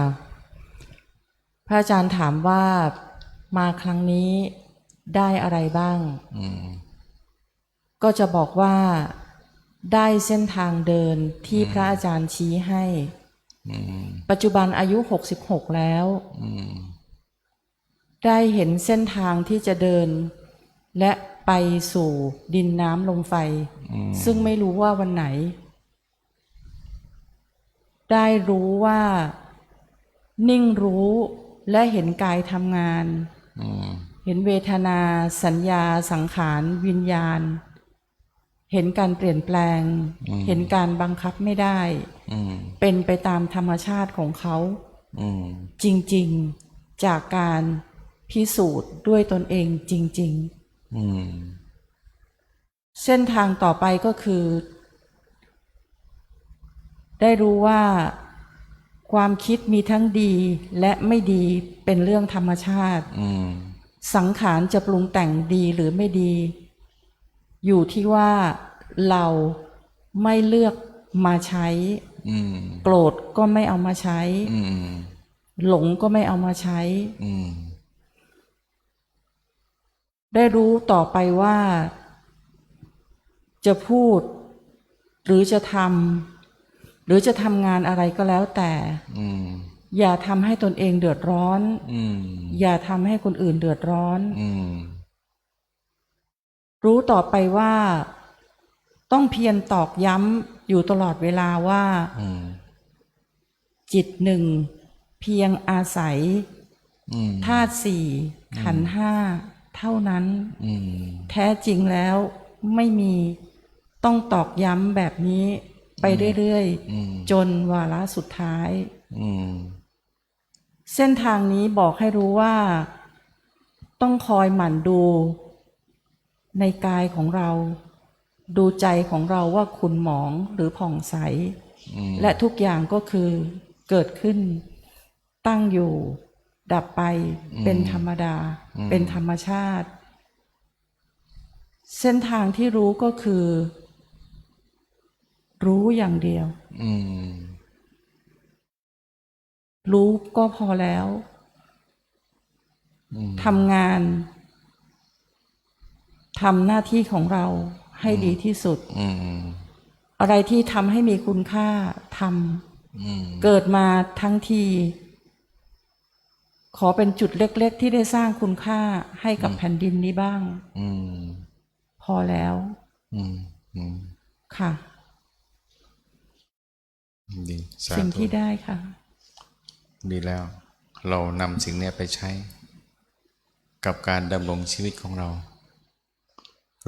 ค่ะพระอาจารย์ถามว่ามาครั้งนี้ได้อะไรบ้างอืมก็จะบอกว่าได้เส้นทางเดินที่พระอาจารย์ชี้ให้อืมปัจจุบันอายุ66แล้วอืมได้เห็นเส้นทางที่จะเดิน และไปสู่ดินน้ำลมไฟอืมซึ่งไม่รู้ว่าวันไหน ได้รู้ว่า นิ่งรู้และเห็นกายทำงานอืมเห็นเวทนา สัญญา สังขาร วิญญาณ เห็นการเปลี่ยนแปลง เห็นการบังคับไม่ได้อืมเป็นไปตามธรรมชาติของเขาอืมจริงๆจากการพิสูจน์ด้วยตนเองจริงอืมๆเส้นทางต่อไปก็คือ ได้รู้ว่า ความคิดมีทั้งดีและไม่ดีเป็นเรื่องธรรมชาติอืมสังขารจะปรุงแต่งดีหรือไม่ดี อยู่ที่ว่าเราไม่เลือกมาใช้อืมโกรธก็ไม่เอามาใช้อืมหลงก็ไม่เอามาใช้อืมได้รู้ต่อไปว่า จะพูด หรือจะทำ หรือจะทำงานอะไรก็แล้วแต่อืมอย่าทำให้ตนเองเดือดร้อนอืมอย่าทำให้คนอื่นเดือดร้อนอืมรู้ต่อไปว่าต้องเพียรตอกย้ำอยู่ตลอดเวลาว่าอืมจิตหนึ่ง เพียงอาศัยอืมธาตุสี่ขันธ์ห้าเท่านั้นอืมแท้จริงแล้วไม่มีต้องตอกย้ำแบบนี้ ไปเรื่อยอืมๆจนวาระสุดท้ายอืมเส้นทางนี้บอกให้รู้ว่า ต้องคอยหมั่นดู ในกายของเรา ดูใจของเราว่าขุนหมองหรือผ่องใสอืมและทุกอย่างก็คือเกิดขึ้น ตั้งอยู่ ดับไปเป็นธรรมดา เป็นธรรมชาติ เส้นทางที่รู้ก็คือ รู้อย่างเดียว อืม รู้ก็พอแล้วอืมทำงานทำหน้าที่ของเราให้ดีที่สุดอืมอะไรที่ทำให้มีคุณค่าทอืมำเกิดมาทั้งที ขอเป็นจุดเล็ก ๆ ที่ได้สร้างคุณค่าให้กับแผ่นดินนี้บ้างอืมพอแล้วอืมอืมค่ะ ดีสาสิ่งธุที่ได้ค่ะ ดีแล้ว เรานำสิ่งเนี้ยไปใช้ กับการดำรงชีวิตของเรา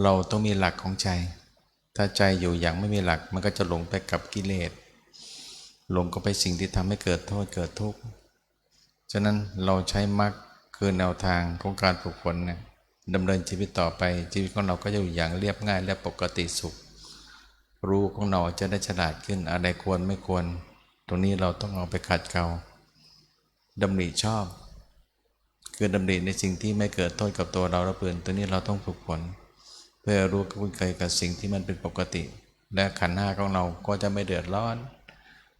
เราต้องมีหลักของใจ ถ้าใจอยู่อย่างไม่มีหลัก มันก็จะหลงไปกับกิเลสหลงก็ไปสิ่งที่ทำให้เกิดโทษเกิดทุกข์ฉะนั้นเราใช้มรรคคือแนวทางของการฝึกฝนเนี่ยดำเนินชีวิตต่อไปชีวิตของเราก็จะอยู่อย่างเรียบง่ายและปกติสุข รู้ของเราจะได้ฉลาดขึ้น อะไรควรไม่ควร ตรงนี้เราต้องเอาไปขัดเกลาดำริชอบ คือดำริในสิ่งที่ไม่เกิดโทษกับตัวเราและเพื่อนตัวนี้เราต้องฝึกฝนเพื่อรู้คุ้นเคยกับสิ่งที่มันเป็นปกติ และขันธ์ห้าของเราก็จะไม่เดือดร้อน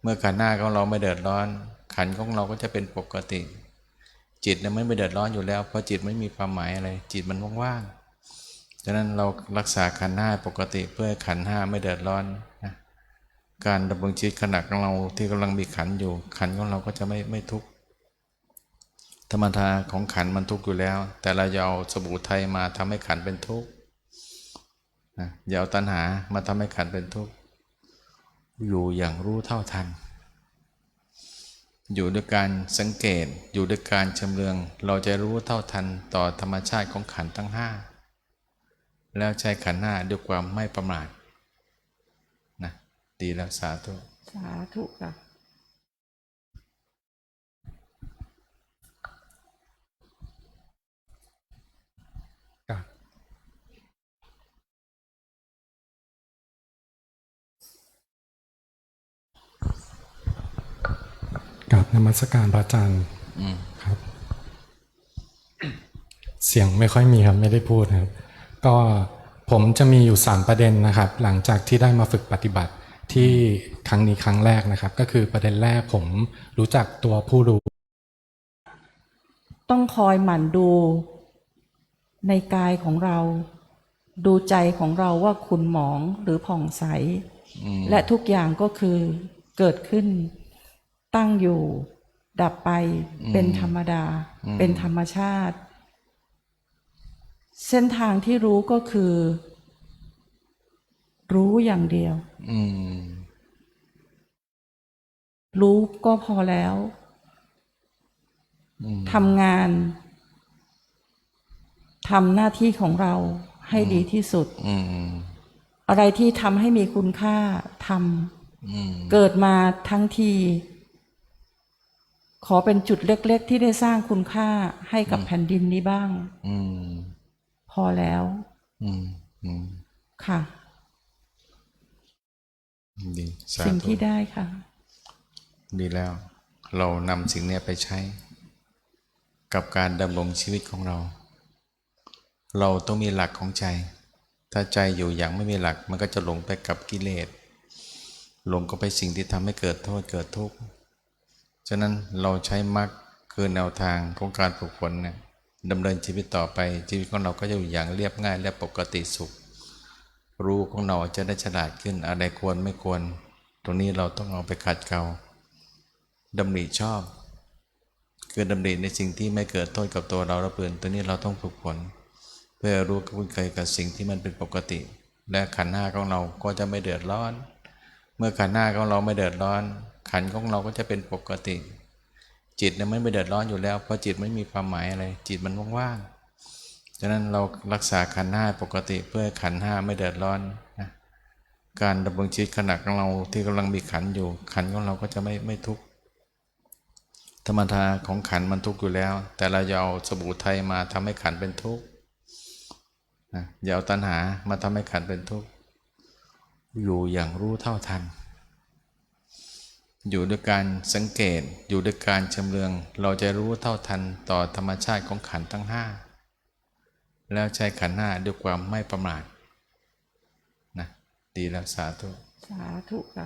เมื่อขันธ์ห้าของเราไม่เดือดร้อน ขันของเราก็จะเป็นปกติ จิตเนี่ยไม่เดือดร้อนอยู่แล้ว เพราะจิตไม่มีความหมายอะไรจิตมันว่างๆ ฉะนั้นเรารักษาขันห้าปกติเพื่อขันห้าไม่เดือดร้อนนะการดำรงชีวิตขณะของเราที่กำลังมีขันอยู่ ขันของเราก็จะไม่ไม่ทุกข์ธรรมดาของขันมันทุกข์อยู่แล้ว แต่เราจะเอาสบู่ไทยมาทำให้ขันเป็นทุกข์นะอย่าเอาตัณหามาทำให้ขันเป็นทุกข์อยู่อย่างรู้เท่าทัน อยู่ด้วยการสังเกตอยู่ด้วยการชำเลือง เราจะรู้เท่าทันต่อธรรมชาติของขันทั้งห้า แล้วใช้ขันธ์ห้าด้วยความไม่ประมาทนะดีแล้วสาธุ สาธุค่ะครับกับนมัสการพระอาจารย์อืมครับ เสียงไม่ค่อยมีครับ ไม่ได้พูดครับ ก็ผมจะมีอยู่สามประเด็นนะครับ หลังจากที่ได้มาฝึกปฏิบัติที่ครั้งนี้ครั้งแรกนะครับ ก็คือประเด็นแรกผมรู้จักตัวผู้รู้ ต้องคอยหมั่นดูในกายของเรา ดูใจของเราว่าคุณหมองหรือผ่องใสอืมและทุกอย่างก็คือเกิดขึ้น ตั้งอยู่ ดับไปเป็นธรรมดา เป็นธรรมชาติ เส้นทางที่รู้ก็คือ รู้อย่างเดียวอืมรู้ก็พอแล้วทำงานทำหน้าที่ของเราให้ดีที่สุดอืมอะไรที่ทำให้มีคุณค่าทอืมำเกิดมาทั้งที ขอเป็นจุดเล็ก ๆ ที่ได้สร้างคุณค่าให้กับแผ่นดินนี้บ้าง อืมพอแล้ว อืมอืมค่ะดีสาสิ่งธุที่ได้ค่ะ ดีแล้ว เรานำสิ่งเนี้ยไปใช้ กับการดำรงชีวิตของเรา เราต้องมีหลักของใจ ถ้าใจอยู่อย่างไม่มีหลัก มันก็จะหลงไปกับกิเลสหลงก็ไปสิ่งที่ทำให้เกิดโทษเกิดทุกข์ ฉะนั้นเราใช้มรรคคือแนวทางของการฝึกฝนเนี่ย ดำเนินชีวิตต่อไป ชีวิตของเราก็จะอยู่อย่างเรียบง่ายและปกติสุข รู้ของเราจะได้ฉลาดขึ้นอะไรควรไม่ควร ตรงนี้เราต้องเอาไปขัดเกลาดำริชอบ คือดำริในสิ่งที่ไม่เกิดโทษกับตัวเราและเพื่อนตัวนี้เราต้องฝึกฝนเพื่อรู้คุ้นเคยกับสิ่งที่มันเป็นปกติ และขันธ์ห้าของเราก็จะไม่เดือดร้อน เมื่อขันธ์ห้าของเราไม่เดือดร้อน ขันของเราก็จะเป็นปกติ จิตเนี่ยไม่ไปเดือดร้อนอยู่แล้ว เพราะจิตไม่มีความหมายอะไร จิตมันว่างๆฉะนั้นเรารักษาขันห้าปกติเพื่อขันห้าไม่เดือดร้อนนะการดำรงชีวิตขณะของเราที่กำลังมีขันอยู่ ขันของเราก็จะไม่ไม่ทุกข์ธรรมดาของขันมันทุกข์อยู่แล้ว แต่เราจะเอาสบู่ไทยมาทำให้ขันเป็นทุกข์นะอย่าเอาตัณหามาทำให้ขันเป็นทุกข์อยู่อย่างรู้เท่าทัน อยู่ด้วยการสังเกต อยู่ด้วยการชำเลือง เราจะรู้เท่าทันต่อธรรมชาติของขันทั้งห้าแล้วใช้ขันห้าด้วยความไม่ประมาทนะดีแล้วสาธุ สาธุค่ะ